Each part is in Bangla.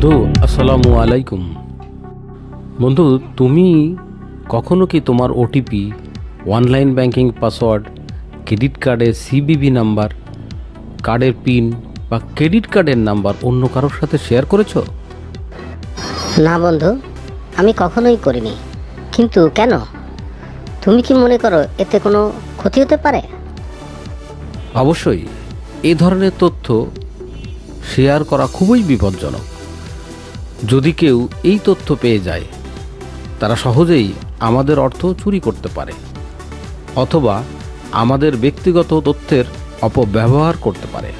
বন্ধু আসসালামু আলাইকুম। বন্ধু তুমি কখনো কি তোমার OTP online banking password credit কার্ডের সিবিবি নাম্বার কার্ডের পিন বা ক্রেডিট কার্ডের নাম্বার অন্য কারোর সাথে শেয়ার করেছ? না বন্ধু আমি কখনোই করিনি। কিন্তু কেন? তুমি কি মনে করো এতে কোনো ক্ষতি হতে পারে? অবশ্যই এ ধরনের তথ্য শেয়ার করা খুবই বিপজ্জনক। যদি কেউ এই তথ্য পেয়ে যায় তারা সহজেই আমাদের অর্থ চুরি করতে পারে অথবা আমাদের ব্যক্তিগত তথ্যের অপব্যবহার করতে পারে।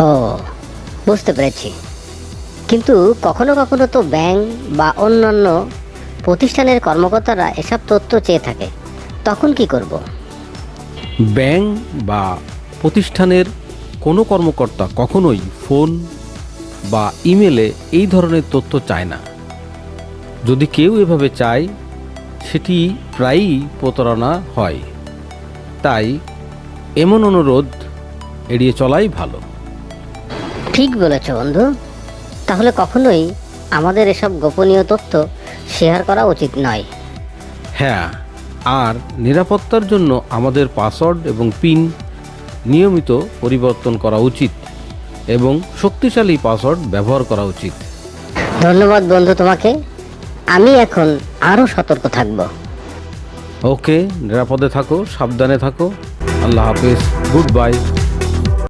ও বুঝতে পেরেছি। কিন্তু কখনো কখনো তো ব্যাংক বা অন্যান্য প্রতিষ্ঠানের কর্মকর্তারা এসব তথ্য চেয়ে থাকে। তখন কি করব। ব্যাংক বা প্রতিষ্ঠানের কোনো কর্মকর্তা কখনোই ফোন বা ইমেলে এই ধরনের তথ্য চায় না। যদি কেউ এভাবে চায় সেটি প্রায়ই প্রতারণা হয়। তাই এমন অনুরোধ এড়িয়ে চলাই ভালো। ঠিক বলেছ বন্ধু। তাহলে কখনোই আমাদের এসব গোপনীয় তথ্য শেয়ার করা উচিত নয়। হ্যাঁ আর নিরাপত্তার জন্য আমাদের পাসওয়ার্ড এবং পিন নিয়মিত পরিবর্তন করা উচিত। এবং শক্তিশালী পাসওয়ার্ড ব্যবহার করা উচিত। ধন্যবাদ বন্ধু তোমাকে। আমি এখন আরও সতর্ক থাকব। ওকে নিরাপদে থাকো সাবধানে থাকো। আল্লাহ হাফিজ গুড বাই।